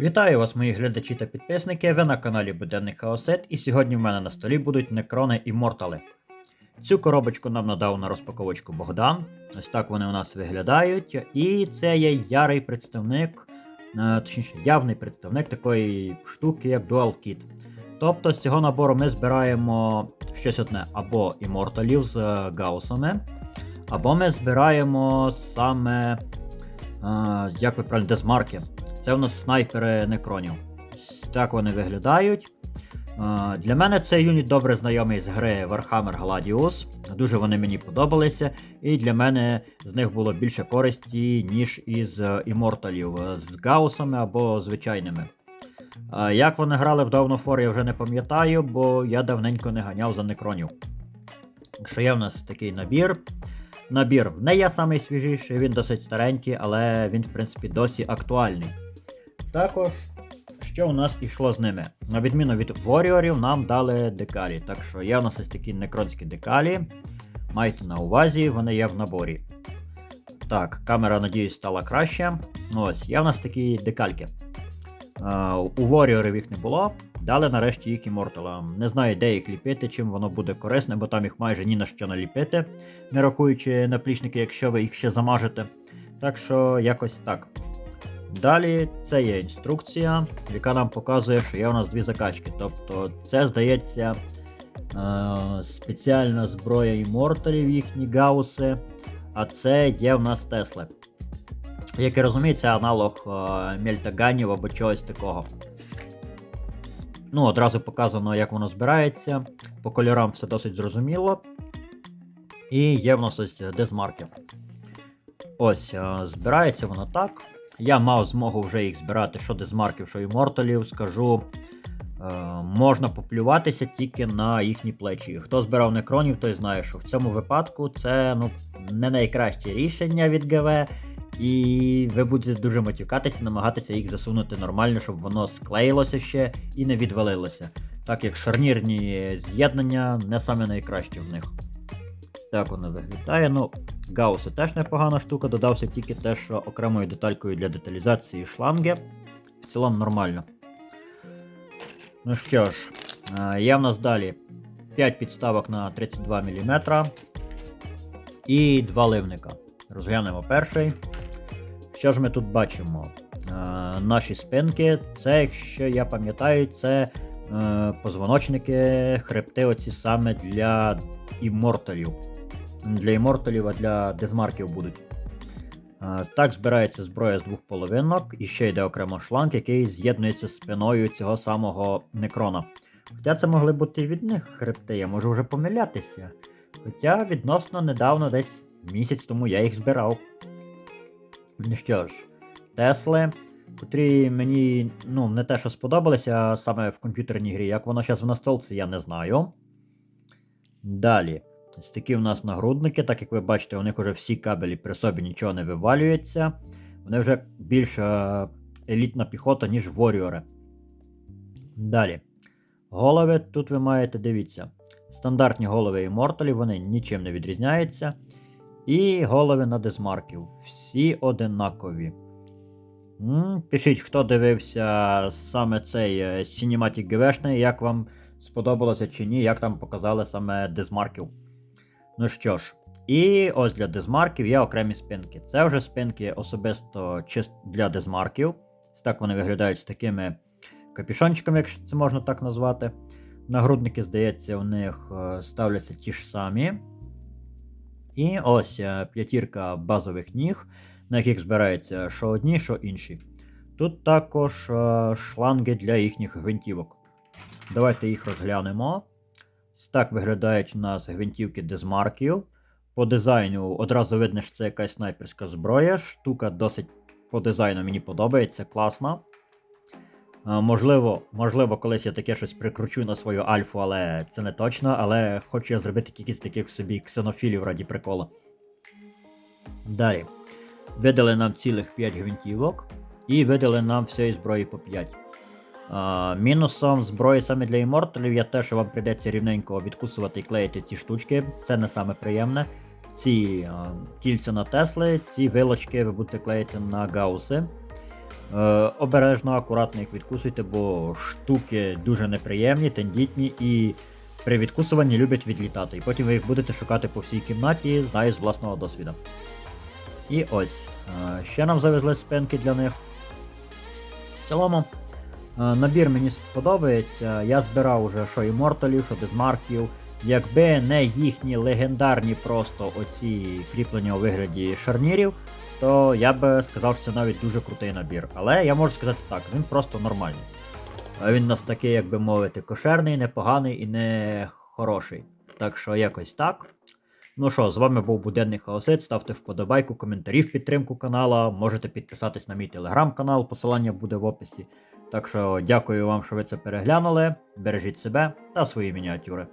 Вітаю вас, мої глядачі та підписники. Ви на каналі Буденний Хаосет, і сьогодні в мене на столі будуть некрони і мортали. Цю коробочку нам надав на розпаковочку Богдан. Ось так вони у нас виглядають. І це є ярий представник, е, точніше, явний представник такої штуки, як Dual Kit. Тобто з цього набору ми збираємо щось одне або іморталів з е, гаусами, або ми збираємо саме, е, як ви правильно, дезмарки. Це у нас снайпери некронів. Так вони виглядають. Е, Для мене цей юніт добре знайомий з гри Warhammer Gladius. Дуже вони мені подобалися, і для мене з них було більше користі, ніж із е, іморталів е, з гаусами або звичайними. Е, Як вони грали в Dawn of War, я вже не пам'ятаю, бо я давненько не ганяв за некронів. Що є в нас такий набір. Набір не є самий свіжіший, він досить старенький, але він, в принципі, досі актуальний. Також, що у нас ішло з ними? На відміну від Warriorів, нам дали декалі. Так що є у нас ось такі некронські декалі. Майте на увазі, вони є в наборі. Так, камера, надіюсь, стала краще. Ну Ось, є в нас такі декальки. У Warriorів їх не було. Дали нарешті їх іморталам. Не знаю, де їх ліпити, чим воно буде корисне, бо там їх майже ні на що наліпити, не рахуючи наплічники, якщо ви їх ще замажете. Так що якось так. Далі це є інструкція, яка нам показує, що є у нас дві закачки. Тобто, це здається е- спеціальна зброя іморталів, їхні гауси, а це є в нас Тесли. Як я розумію, це аналог е- мельтаганів або чогось такого. Ну, одразу показано, як воно збирається. По кольорам все досить зрозуміло. І є в нас ось дезмарки. Ось, е, збирається воно так. Я мав змогу вже їх збирати, що дезмарків, що іморталів. Скажу, е, можна поплюватися тільки на їхні плечі. Хто збирав некронів, той знає, що в цьому випадку це ну, не найкраще рішення від ГВ. І ви будете дуже матюкатися, намагатися їх засунути нормально, щоб воно склеїлося ще і не відвалилося. Так як шарнірні з'єднання не саме найкраще в них. Так воно виглядає. Ну, Гауси теж непогана штука, додався тільки те, що окремою деталькою для деталізації шланги. В цілому нормально. Ну що ж, е, є в нас далі 5 підставок на 32 мм і 2 ливника. Розглянемо перший. Що ж ми тут бачимо? Е, наші спинки, це, якщо я пам'ятаю, це е, позвоночники, хребти оці саме для іморталів. Для іморталів, а для дезмарків будуть. Так збирається зброя з двох половинок, і ще йде окремо шланг, який з'єднується з спиною цього самого некрона. Хоча це могли бути і від них хребти, я можу вже помилятися. Хоча відносно недавно, десь місяць тому я їх збирав. Ну що ж, Тесли, котрі мені ну, не те, що сподобалися, а саме в комп'ютерній грі. Як воно зараз в настолці, я не знаю. Далі. Ось такі у нас нагрудники, так як ви бачите, у них вже всі кабелі при собі нічого не вивалюється. Вони вже більш е, елітна піхота, ніж воріори. Далі. Голови тут ви маєте, дивіться. Стандартні голови іморталів, вони нічим не відрізняються. І голови на дезмарків. Всі одинакові. Пишіть, хто дивився саме цей Cinematic GV, як вам сподобалося чи ні, як там показали саме дезмарків. Ну що ж, і ось для дезмарків є окремі спинки. Це вже спинки особисто для дезмарків. Так вони виглядають з такими капюшончиками, якщо це можна так назвати. Нагрудники, здається, у них е, ставляться ті ж самі. І ось е, п'ятірка базових ніг, на яких збираються що одні, що інші. Тут також е, шланги для їхніх гвинтівок. Давайте їх розглянемо. Так виглядають у нас гвинтівки дезмарків. По дизайну одразу видно, що це якась снайперська зброя. Штука досить по дизайну мені подобається, класна. Е, Можливо, можливо, колись я таке щось прикручу на свою альфу, але це не точно. Але хочу я зробити кількість таких собі ксенофілів раді прикола. Далі. Видали нам цілих 5 гвинтівок і видали нам всієї зброї по 5. Мінусом зброї саме для іморталів є те, що вам прийдеться рівненько відкусувати і клеїти ці штучки. Це не саме приємне. Ці а, кільця на Тесли, ці вилочки ви будете клеїти на гауси. Е, обережно, акуратно їх відкусуйте, бо штуки дуже неприємні, тендітні і при відкусуванні люблять відлітати. І потім ви їх будете шукати по всій кімнаті, знаю з власного досвіду. І ось. е, ще нам завезли спинки для них. В цілому, набір мені сподобається. Я збирав уже що іморталів, що дезмарків. Якби не їхні легендарні просто оці кріплення у вигляді шарнірів, то я би сказав, що це навіть дуже крутий набір. Але я можу сказати так, він просто нормальний. Він у нас такий, як би мовити, кошерний, непоганий і не хороший. Так що якось так. Ну що, з вами був Буденний Хаосит. Ставте вподобайку, коментарі в підтримку канала. Можете підписатись на мій телеграм-канал, посилання буде в описі. Так що дякую вам, що ви це переглянули. Бережіть себе та свої мініатюри.